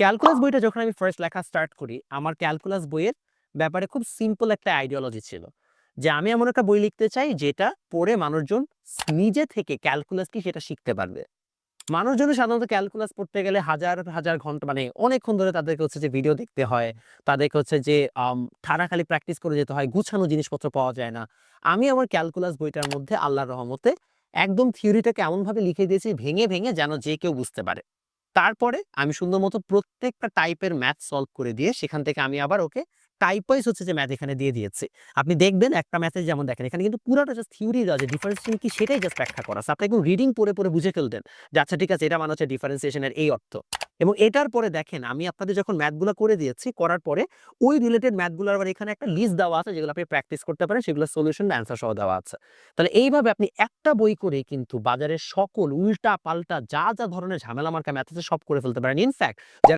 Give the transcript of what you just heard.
Calculus বইটা যখন আমি ফার্স্ট লেখা স্টার্ট করি, আমার ক্যালকুলাস বইয়ের ব্যাপারে খুব সিম্পল একটা আইডিওলজি ছিল। যে আমি এমন একটা বই লিখতে চাই যেটা পড়ে মানুষজন নিজে থেকে ক্যালকুলাস কি সেটা শিখতে পারবে। মানুষজনের সাধারণত ক্যালকুলাস পড়তে গেলে হাজার, হাজার ঘণ্টা মানে অনেকক্ষণ ধরে তাদেরকে হচ্ছে যে ভিডিও দেখতে হয়। তাদেরকে হচ্ছে যে খাড়াখালি প্র্যাকটিস করে যেতে হয়। গুছানো জিনিসপত্র পাওয়া যায় না। আমি আমার ক্যালকুলাস বইটার মধ্যে আল্লাহর রহমতে একদম থিওরিটাকে এমনভাবে লিখে দিয়েছি ভেঙে, ভেঙে যেন যে কেউ বুঝতে পারে। তারপরে আমি সুন্দর মতো প্রত্যেকটা টাইপের ম্যাথ সলভ করে দিয়ে সেখান থেকে আমি আবার ওকে টাইপ ওয়াইজ হচ্ছে যে ম্যাথ এখানে দিয়ে দিয়েছে আপনি দেখবেন একটা ম্যাথে যেমন দেখেন এখানে কিন্তু পুরোটা জাস্ট থিওরি দেওয়া যে ডিফারেন্সিয়েশন কি সেটাই জাস্ট ব্যাখ্যা করা। আপনি একদম রিডিং পড়ে, পড়ে বুঝে ফেলতেন যে আচ্ছা ঠিক আছে এটা মানে হচ্ছে ডিফারেন্সিয়েশনের এই অর্থ। এবং এটার পরে দেখেন আমি আপনাদের যখন ম্যাথগুলো করে দিয়েছি, করার পরে ওই রিলেটেড ম্যাথগুলো আবার এখানে একটা লিস্ট দেওয়া আছে যেগুলো আপনি প্র্যাকটিস করতে পারেন সেগুলো সলিউশন অ্যান্সার সহ দেওয়া আছে। তাহলে এইভাবে আপনি একটা বই করে কিন্তু বাজারের সকল উল্টা-পাল্টা যা, যা ধরনের ঝামেলা মার্কা ম্যাথ আছে সব করে ফেলতে পারেন। ইনফ্যাক্ট